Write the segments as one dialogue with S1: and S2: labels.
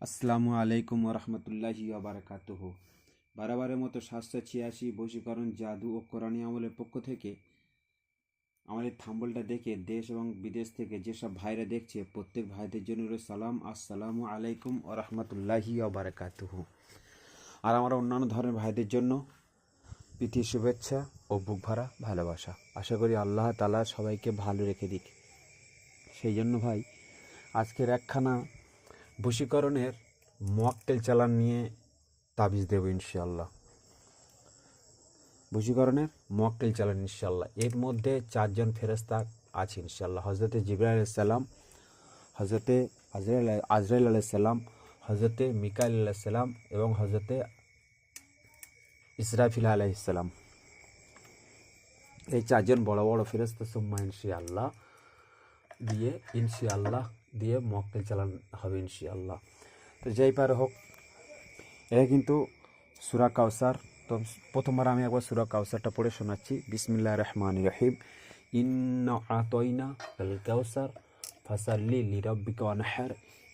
S1: আসসালামু আলাইকুম রহমতুল্লাহি বারাকাতুহ। বারবারের মতো সাতশো ছিয়াশি বশীকরণ জাদু ও কোরআনী আমলের পক্ষ থেকে আমাদের থাম্বলটা দেখে দেশ এবং বিদেশ থেকে যেসব ভাইরা দেখছে, প্রত্যেক ভাইদের জন্য সালাম। আসসালামু আলাইকুম ও রহমতুল্লাহি বারাকাতুহ। আর আমার অন্যান্য ধরনের ভাইদের জন্য প্রীতি, শুভেচ্ছা ও বুক ভরা ভালোবাসা। আশা করি আল্লাহ তালা সবাইকে ভালো রেখে দিক। সেই জন্য ভাই, আজকের একখানা বশীকরণের মকটেল চালান নিয়ে তাবিজ দেব ইনশাল্লাহ বশীকরণের মকটেল চালান ইনশাল্লাহ এর মধ্যে চারজন ফেরেস্তা আছে ইনশাল্লাহ হজরতে জিব্রাইল আলাইসাল্লাম হজরতে আজরাইল আজরাইল আলাইসাল্লাম হজরতে মিকাইল আলাইসাল্লাম এবং হজরতে ইসরাফিল আলাইসাল্লাম এই চারজন বড় বড় ফেরেস্তা সুম্মা ইনশাআল্লাহ দিয়ে ইনশাআল্লাহ দিয়ে মক্কেল চালান হবে ইনশাআল্লাহ। তো যেই পারে হোক এটা কিন্তু সুরা কাউসার তো প্রথমবার আমি একবার সুরা কাউসারটা পড়ে শোনাচ্ছি। বিসমিল্লাহ রহমান রহিম। ইন্না আতইনা আল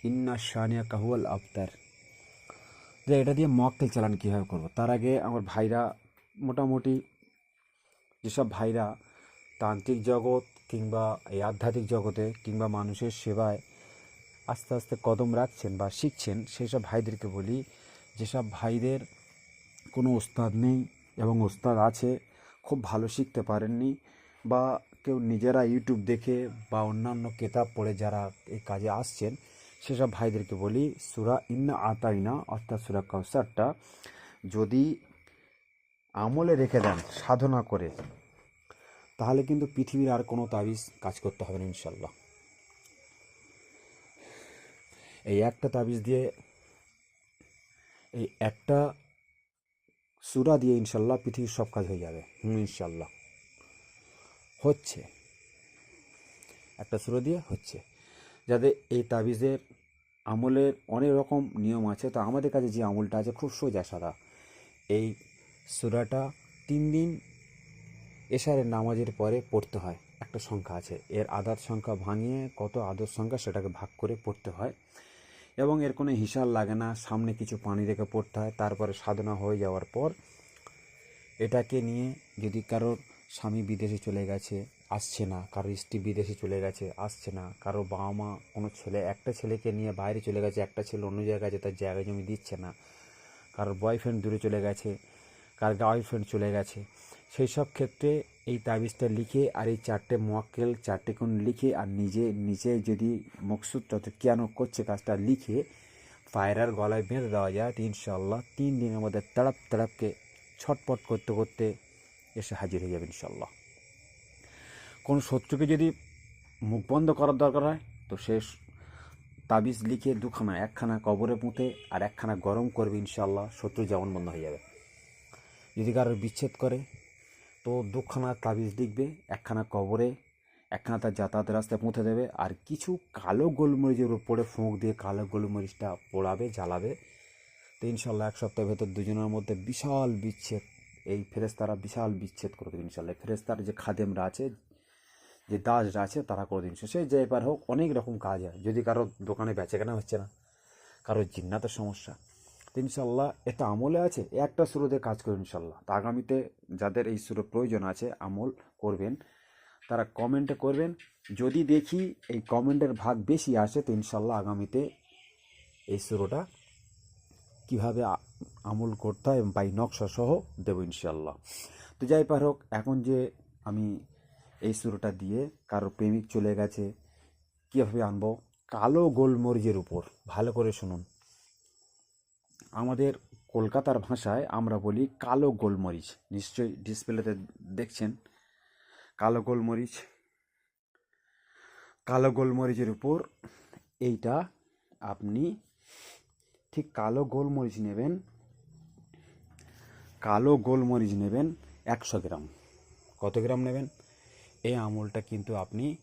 S1: ইন্না শানিয়া কাহুয়াল আফতার যে এটা দিয়ে মক্কেল চালান কীভাবে করব? তার আগে আমার ভাইরা, মোটামুটি যেসব ভাইরা তান্ত্রিক জগৎ কিংবা এই আধ্যাত্মিক জগতে কিংবা মানুষের সেবায় আস্তে আস্তে কদম রাখছেন বা শিখছেন সেই সব ভাইদেরকে বলি, যেসব ভাইদের কোনো ওস্তাদ নেই এবং ওস্তাদ আছে, খুব ভালো শিখতে পারেননি বা কেউ নিজেরা ইউটিউব দেখে বা অন্যান্য কেতাব পড়ে যারা এই কাজে আসছেন, সেসব ভাইদেরকে বলি, সুরা ইন্না আতাইনা অর্থাৎ সুরা কাউসারটা যদি আমলে রেখে দেন, সাধনা করে, তাহলে কিন্তু পৃথিবীর আর কোনো তাবিজ কাজ করতে হবে না ইনশাল্লাহ এই একটা তাবিজ দিয়ে, এই একটা সুরা দিয়ে ইনশাল্লাহ পৃথিবীর সব কাজ হয়ে যাবে। হুম, ইনশাল্লাহ। হচ্ছে। একটা সুরা দিয়ে হচ্ছে। যাতে এই তাবিজের আমলের অনেক রকম নিয়ম আছে। তো আমাদের কাছে যে আমলটা আছে খুব সোজা সাদা। এই সুরাটা তিন দিন এশারের নামাজের পরে পড়তে হয়। একটা সংখ্যা আছে। এর আদার সংখ্যা ভাঙিয়ে কত আদর সংখ্যা সেটাকে ভাগ করে পড়তে হয়। এবং এর কোনো হিসাব লাগে না, সামনে কিছু পানি রেখে পড়তে হয়, তারপরে সাধনা হয়ে যাওয়ার পর এটাকে নিয়ে যদি কারোর স্বামী বিদেশে চলে গেছে, আসছে না, কারোর স্ত্রী বিদেশে চলে গেছে, আসছে না কারও বাবা মা কোনো ছেলে, একটা ছেলেকে নিয়ে বাইরে চলে গেছে, একটা ছেলে অন্য জায়গায় আছে তার জায়গা জমি দিচ্ছে না, কারোর বয়ফ্রেন্ড দূরে চলে গেছে কার গার্লফ্রেন্ড চলে গেছে সেই সব ক্ষেত্রে এই তাবিজটা লিখে আর এই চারটে মোয়াক্কেল, চারটে কোন লিখে আর নিজে নিজে যদি মকসুদটা কেন করছে কাজটা লিখে, ফায়রার গলায় বেঁধে দেওয়া যায় ইনশাল্লাহ তিন দিনের মধ্যে তাড়াপ তাড়াপকে ছটপট করতে করতে এসে হাজির হয়ে যাবে ইনশাল্লাহ কোন শত্রুকে যদি মুখ বন্ধ করার দরকার হয়, তো সে তাবিজ লিখে দুখানা, একখানা কবরে পুঁতে আর একখানা গরম করবে ইনশাল্লাহ শত্রু যেমন বন্ধ হয়ে যাবে। যদি কারোর বিচ্ছেদ করে তো দুখানা তাবিজ লিখবে, একখানা কবরে, একখানা তার যাতায়াত রাস্তায় পৌঁছে দেবে, আর কিছু কালো গোলমরিচের উপরে ফোঁক দিয়ে কালো গোলমরিচটা পোড়াবে, জ্বালাবে। তো ইনশাল্লাহ এক সপ্তাহের ভেতর দুজনের মধ্যে বিশাল বিচ্ছেদ, এই ফেরেস্তারা বিশাল বিচ্ছেদ করে দেবে ইনশাল্লাহ। ফেরেস্তার যে খাদেমরা আছে, যে দাসরা আছে, তারা করে দিন সে যে এবার হোক, অনেক রকম কাজ হয়। যদি কারও দোকানে বেচে কেনা হচ্ছে না কারোর জিন্নাতের সমস্যা তো ইনশাল্লাহ এটা আমলে আছে একটা শুরুতে কাজ করবেন ইনশাল্লাহ। তা আগামীতে যাদের এই সুরের প্রয়োজন আছে, আমল করবেন, তারা কমেন্টে করবেন। যদি দেখি এই কমেন্টের ভাগ বেশি আসে, তো ইনশাল্লাহ আগামীতে এই সুরোটা কীভাবে আমল করতে হয় বা এই নকশা সহ দেবো ইনশাল্লাহ। তো যাই পার হোক, এখন যে আমি এই সুরোটা দিয়ে কারও প্রেমিক চলে গেছে, কীভাবে আনব? কালো গোলমরিচের উপর, ভালো করে শুনুন। আমাদের কলকাতার ভাষায় আমরা বলি কালো গোলমরিচ। নিশ্চয়ই ডিসপ্লেতে দেখছেন। কালো গোলমরিচ। কালো গোলমরিচের উপর এইটা আপনি ঠিক কালো গোলমরিচ নেবেন। কালো গোলমরিচ নেবেন একশো গ্রাম। কত গ্রাম নেবেন? এই আমলটা কিন্তু আপনি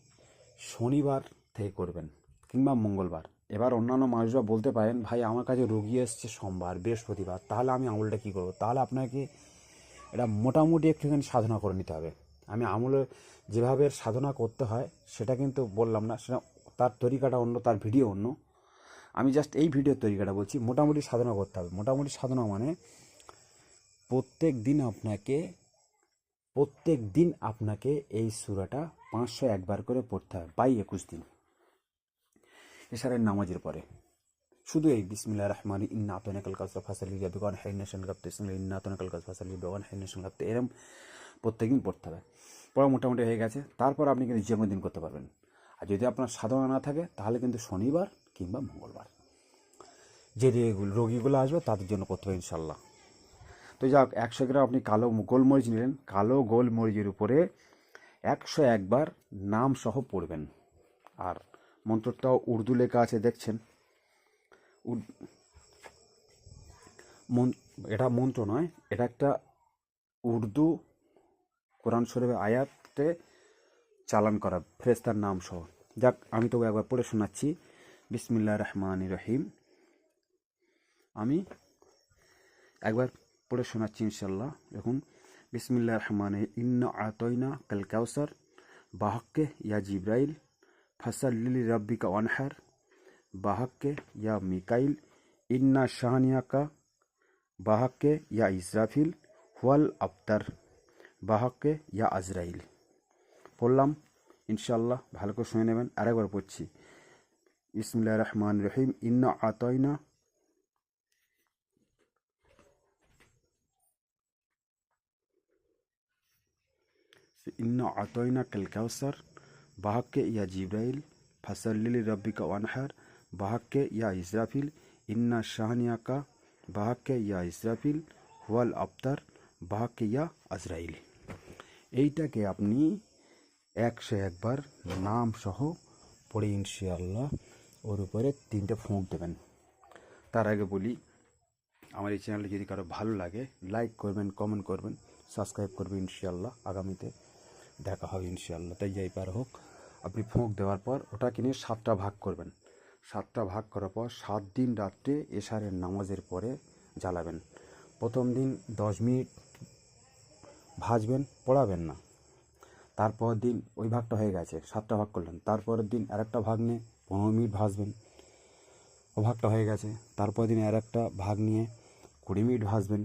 S1: শনিবার থেকে করবেন কিংবা মঙ্গলবার। এবার অন্যান্য মানুষরা বলতে পারেন, ভাই, আমার কাছে রোগী এসছে সোমবার, বৃহস্পতিবার, তাহলে আমি আমলটা কী করব? তাহলে আপনাকে এটা মোটামুটি একটুখানি সাধনা করে নিতে হবে। আমি আমলে যেভাবে সাধনা করতে হয়, সেটা কিন্তু বললাম না, সেটা তার তরিকাটা অন্য, তার ভিডিও অন্য। আমি জাস্ট এই ভিডিওর তরিকাটা বলছি, মোটামুটি সাধনা করতে হবে। মোটামুটি সাধনা মানে প্রত্যেক দিন আপনাকে, প্রত্যেক দিন আপনাকে এই সুরাটা পাঁচশো একবার করে পড়তে হবে, বাই একুশ দিন। এছাড়া নামাজের পরে। শুধু এই বিসমিল্লাহ রহমান ইন্না আতনাকাল কাজ ফাসালি বেগন হাইনেশন কাপ্তে ইন্না আতনাকাল কাজ ফাসালি বেগন হাইনেশন কাপ্তে এরম প্রত্যেকদিন পড়তে হবে। পড়া মোটামুটি হয়ে গেছে। তারপর আপনি কিন্তু যে কোনো দিন করতে পারবেন। আর যদি আপনার সাধনা না থাকে, তাহলে কিন্তু শনিবার কিংবা মঙ্গলবার। যে রোগীগুলো রোগীগুলো আসবে, তাদের জন্য করতে হবে ইনশাল্লাহ তো যাক, একশো গ্রাম আপনি কালো গোলমরিচ নিলেন। কালো গোলমরিচের উপরে একশো একবার নাম সহ পড়বেন। আর মন্ত্রটাও উর্দু লেখা আছে, দেখছেন? এটা মন্ত্র নয়, এটা একটা উর্দু কোরআন শরীফের আয়াতে চালান করা ফেরেস্তার নাম সহ। যাক, আমি তো একবার পড়ে শোনাচ্ছি। বিসমিল্লাহ রহমান রহিম। আমি একবার পড়ে শোনাচ্ছি ইনশাল্লাহ দেখুন, বিসমিল্লাহ রহমান ইন্না আতইনা কাল কাউসার বাহককে ইয়া জিব্রাইল ফসল্লি রব্বিকা ওয়ানহার বাহককে ইয়া মিকাইল ইন্না শাহানিয়াকা বাহককে ইয়া ইসরাফিল হুয়াল আফতার বাহককে ইয়া আজরাইল পড়লাম ইনশাল্লাহ ভালো করে শুনে নেবেন আরেকবার পড়ছি ইসমুল্লাহ রহমান রহিম ইন্না আতইনা ইন্না আতইনা কাল বাহককে ইয়া জিব্রাইল ফসল্লি রব্বিকা ওয়ানহার বাহককে ইয়া ইসরাফিল ইন্না শাহানিয়াকা বাহককে ইয়া ইসরাফিল হুয়াল আফতার বাহককে ইয়া আজরাইল এইটাকে আপনি একশো একবার নাম সহ পড়ে ইনশাআল্লাহ ওর উপরে তিনটে ফোঁক দেবেন। তার আগে বলি, আমার এই চ্যানেলটি যদি কারও ভালো লাগে লাইক করবেন কমেন্ট করবেন সাবস্ক্রাইব করবেন ইনশাআল্লাহ আগামীতে। দেখা হবে ইনশাআল্লাহ। তাই যাই পার হোক, আপনি ফোঁক দেওয়ার পর ওটাকে নিয়ে সাতটা ভাগ করবেন। সাতটা ভাগ করার পর সাত দিন রাত্রে এশারের নামাজের পরে জ্বালাবেন। প্রথম দিন দশ মিনিট ভাজবেন, পড়াবেন না। তারপর দিন ওই ভাগটা হয়ে গেছে, সাতটা ভাগ করলেন। তারপরের দিন আরেকটা ভাগ নিয়ে পনেরো মিনিট ভাজবেন, ও ভাগটা হয়ে গেছে। তারপর দিন আর একটা ভাগ নিয়ে কুড়ি মিনিট ভাজবেন।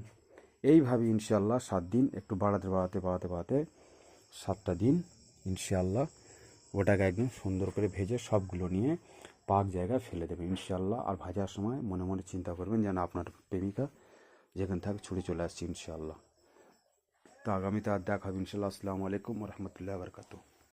S1: এইভাবে ইনশাল্লাহ সাত দিন একটু বাড়াতে বাড়াতে বাড়াতে বাড়াতে সাতটা দিন ইনশাল্লাহ ওটাকে একদম সুন্দর করে ভেজে সবগুলো নিয়ে পাক জায়গায় ফেলে দেবেন ইনশাল্লাহ আর ভাজার সময় মনে মনে চিন্তা করবেন যেন আপনার প্রেমিকা যেখান থাকে ছুটে চলে আসছে ইনশাল্লাহ তো আগামীতে আর দেখা হবে ইনশাল্লাহ আসসালামু আলাইকুম রহমতুল্লাহ বরকাতু